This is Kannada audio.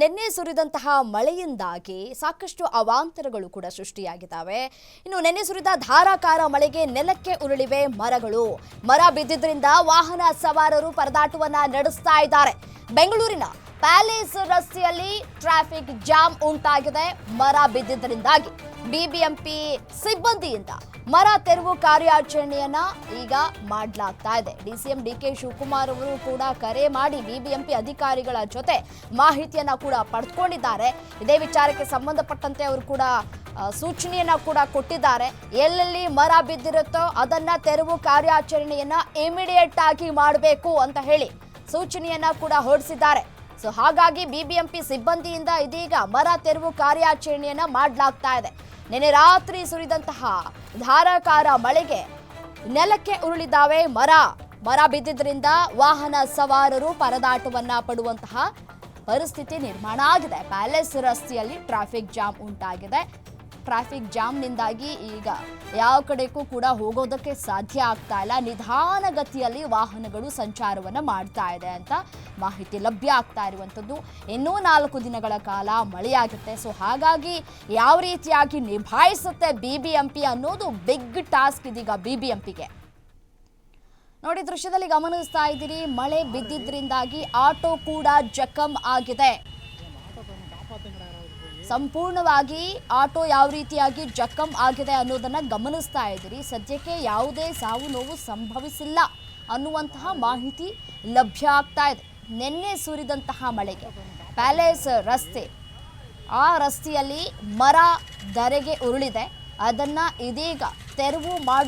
ನಿನ್ನೆ ಸುರಿದಂತಹ ಮಳೆಯಿಂದಾಗಿ ಸಾಕಷ್ಟು ಅವಾಂತರಗಳು ಕೂಡ ಸೃಷ್ಟಿಯಾಗಿದ್ದಾವೆ. ಇನ್ನು ನಿನ್ನೆ ಸುರಿದ ಧಾರಾಕಾರ ಮಳೆಗೆ ನೆಲಕ್ಕೆ ಉರುಳಿವೆ ಮರಗಳು. ಮರ ಬಿದ್ದಿದ್ರಿಂದ ವಾಹನ ಸವಾರರು ಪರದಾಟವನ್ನ ನಡೆಸ್ತಾ ಇದ್ದಾರೆ. ಬೆಂಗಳೂರಿನ ಪ್ಯಾಲೇಸ್ ರಸ್ತೆಯಲ್ಲಿ ಟ್ರಾಫಿಕ್ ಜಾಮ್ ಉಂಟಾಗಿದೆ. ಮರ ಬಿದ್ದಿದ್ದರಿಂದಾಗಿ ಬಿಬಿಎಂಪಿ ಸಿಬ್ಬಂದಿಯಿಂದ ಮರ ತೆರವು ಕಾರ್ಯಾಚರಣೆಯನ್ನ ಈಗ ಮಾಡಲಾಗ್ತಾ ಇದೆ. ಡಿಸಿಎಂ ಡಿ ಕೆ ಶಿವಕುಮಾರ್ ಅವರು ಕೂಡ ಕರೆ ಮಾಡಿ ಬಿಬಿಎಂಪಿ ಅಧಿಕಾರಿಗಳ ಜೊತೆ ಮಾಹಿತಿಯನ್ನ ಕೂಡ ಪಡೆದುಕೊಂಡಿದ್ದಾರೆ ಇದೇ ವಿಚಾರಕ್ಕೆ ಸಂಬಂಧಪಟ್ಟಂತೆ ಅವರು ಕೂಡ ಸೂಚನೆಯನ್ನ ಕೂಡ ಕೊಟ್ಟಿದ್ದಾರೆ. ಎಲ್ಲೆಲ್ಲಿ ಮರ ಬಿದ್ದಿರುತ್ತೋ ಅದನ್ನ ತೆರವು ಕಾರ್ಯಾಚರಣೆಯನ್ನ ಇಮಿಡಿಯೇಟ್ ಆಗಿ ಮಾಡಬೇಕು ಅಂತ ಹೇಳಿ ಸೂಚನೆಯನ್ನ ಕೂಡ ಹೊರಡಿಸಿದ್ದಾರೆ. ಸೊ ಹಾಗಾಗಿ ಬಿಬಿಎಂಪಿ ಸಿಬ್ಬಂದಿಯಿಂದ ಇದೀಗ ಮರ ತೆರವು ಕಾರ್ಯಾಚರಣೆಯನ್ನ ಮಾಡಲಾಗ್ತಾ ಇದೆ. ನಿನ್ನೆ ರಾತ್ರಿ ಸುರಿದಂತಹ ಧಾರಾಕಾರ ಮಳೆಗೆ ನೆಲಕ್ಕೆ ಉರುಳಿದಾವೆ ಮರ. ಮರ ಬಿದ್ದಿದ್ದರಿಂದ ವಾಹನ ಸವಾರರು ಪರದಾಟವನ್ನ ಪಡುವಂತಹ ಪರಿಸ್ಥಿತಿ ನಿರ್ಮಾಣ ಆಗಿದೆ. ಪ್ಯಾಲೇಸ್ ರಸ್ತೆಯಲ್ಲಿ ಟ್ರಾಫಿಕ್ ಜಾಮ್ ಉಂಟಾಗಿದೆ. ಟ್ರಾಫಿಕ್ ಜಾಮ್ನಿಂದಾಗಿ ಈಗ ಯಾವ ಕಡೆಗೂ ಕೂಡ ಹೋಗೋದಕ್ಕೆ ಸಾಧ್ಯ ಆಗ್ತಾ ಇಲ್ಲ. ನಿಧಾನಗತಿಯಲ್ಲಿ ವಾಹನಗಳು ಸಂಚಾರವನ್ನು ಮಾಡ್ತಾ ಇದೆ ಅಂತ ಮಾಹಿತಿ ಲಭ್ಯ ಆಗ್ತಾ ಇರುವಂಥದ್ದು. ಇನ್ನೂ ನಾಲ್ಕು ದಿನಗಳ ಕಾಲ ಮಳೆಯಾಗುತ್ತೆ. ಸೊ ಹಾಗಾಗಿ ಯಾವ ರೀತಿಯಾಗಿ ನಿಭಾಯಿಸುತ್ತೆ ಬಿ ಬಿ ಎಂ ಪಿ ಅನ್ನೋದು ಬಿಗ್ ಟಾಸ್ಕ್ ಇದೀಗ ಬಿ ಬಿ ಎಂ ಪಿಗೆ ನೋಡಿ, ದೃಶ್ಯದಲ್ಲಿ ಗಮನಿಸ್ತಾ ಇದ್ದೀರಿ. ಮಳೆ ಬಿದ್ದಿದ್ರಿಂದಾಗಿ ಆಟೋ ಕೂಡ ಜಖಂ ಆಗಿದೆ. ಸಂಪೂರ್ಣವಾಗಿ ಆಟೋ ಯಾವ ರೀತಿಯಾಗಿ ಜಖಂ ಆಗಿದೆ ಅನ್ನೋದನ್ನ ಗಮನಿಸ್ತಾ ಇದ್ದೀರಿ. ಸದ್ಯಕ್ಕೆ ಯಾವುದೇ ಸಾವು ನೋವು ಸಂಭವಿಸಿಲ್ಲ ಅನ್ನುವಂತಹ ಮಾಹಿತಿ ಲಭ್ಯ ಆಗ್ತಾ ಇದೆ. ನಿನ್ನೆ ಸುರಿದಂತಹ ಮಳೆಗೆ ಪ್ಯಾಲೇಸ್ ರಸ್ತೆ, ಆ ರಸ್ತೆಯಲ್ಲಿ ಮರ ಧರೆಗೆ ಉರುಳಿದೆ. ಅದನ್ನ ಇದೀಗ ತೆರವು ಮಾಡು